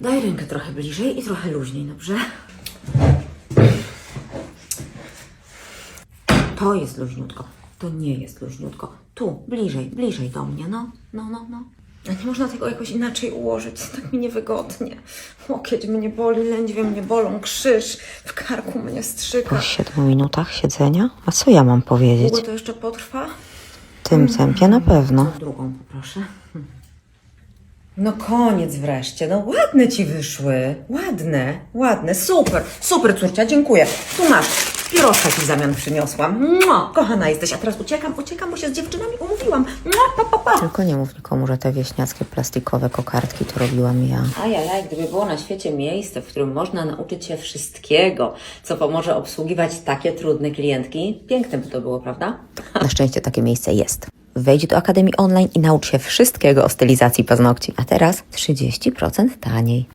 Daj rękę trochę bliżej i trochę luźniej, dobrze? To jest luźniutko. To nie jest luźniutko. Tu, bliżej, bliżej do mnie. No, no, no, no. A nie można tego jakoś inaczej ułożyć. Tak mi niewygodnie. Łokieć mnie boli, lędźwie mnie bolą, krzyż w karku mnie strzyka. Po siedmiu minutach siedzenia? A co ja mam powiedzieć? Długo to jeszcze potrwa? W tym tempie na pewno. Drugą poproszę. No koniec wreszcie. No ładne ci wyszły. Ładne, ładne. Super, super córcia, dziękuję. Tu masz. Pierożka ci w zamian przyniosłam. Mua, kochana jesteś. A teraz uciekam, uciekam, bo się z dziewczynami umówiłam. Mua, pa, pa, pa. Tylko nie mów nikomu, że te wieśniackie plastikowe kokardki to robiłam ja. Ajajaj, gdyby było na świecie miejsce, w którym można nauczyć się wszystkiego, co pomoże obsługiwać takie trudne klientki, piękne by to było, prawda? Na szczęście takie miejsce jest. Wejdź do Akademii Online i naucz się wszystkiego o stylizacji paznokci. A teraz 30% taniej.